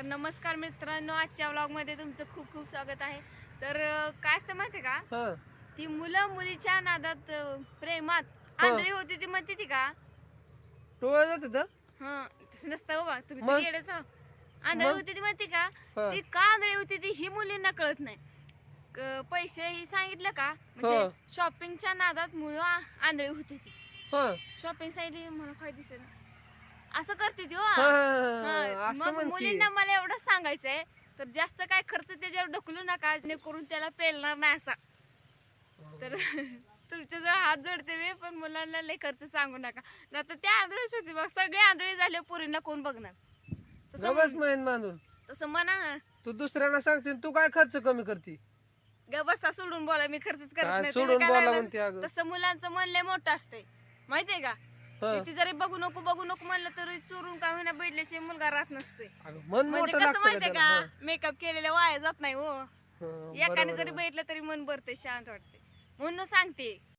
तर नमस्कार मित्रांनो आजच्या व्लॉगमध्ये तुमचं खूप खूप स्वागत आहे तर काय असतं माहितीये का हा ती मुलं मुलीच्या नादात अं, प्रेमात हा. आंधळी होती ती म्हणते ती का टोळ जात होतं हं तसं नसतं बाबा तुम्ही मग? तर येडेच हो. आंधळी मग? होती ती म्हणते का हा. ती का आंधळी होती ती ही मुलींना कळत नाही क- पैसे ही सांगितलं का हा. म्हणजे शॉपिंगच्या नादात मुलं आ- आंधळी होती ती हा शॉपिंग सांगितली मला काय दिसेल असं करते ती हो. हा, असं मग म्हणती. मुलींना मला एवढं सांगायचंय तर जास्त काय खर्च त्याच्यावर ढकलू नका करून त्याला पेलणार नाही असा. तर तुमच्या जवळ हात जोडते मी पण मुलांना लय खर्च सांगू नका. नाही तर त्या आंधळीच होती बघ सगळे आंधळी झाले पोरींना कोण बघणार? तसं गबस म्हण- मेन बांधून तसं म्हणा ना. तू दुसऱ्यांना सांगते तू काय खर्च कमी करते? ग बसा सोडून बोला मी खर्चच करत काय नाही सोडून तुम्ही काय बोला लागलं? म्हणते अगं. तसं मुलांचं मन लय मोठं असतंय. माहितीये का. किती जरी बघू नको बघू नको म्हणलं तरी चोरून का होईना बैठल्याचे मुलगा राहत नसतोय. मन म्हणजे मोठं कसं लागतं माहितीये. का? मेकअप केलेलं वाया जात नाही हो. हा, हा, एकाने बरोबर जरी आहे. बघितलं तरी मन भरते शांत वाटते म्हणून सांगते.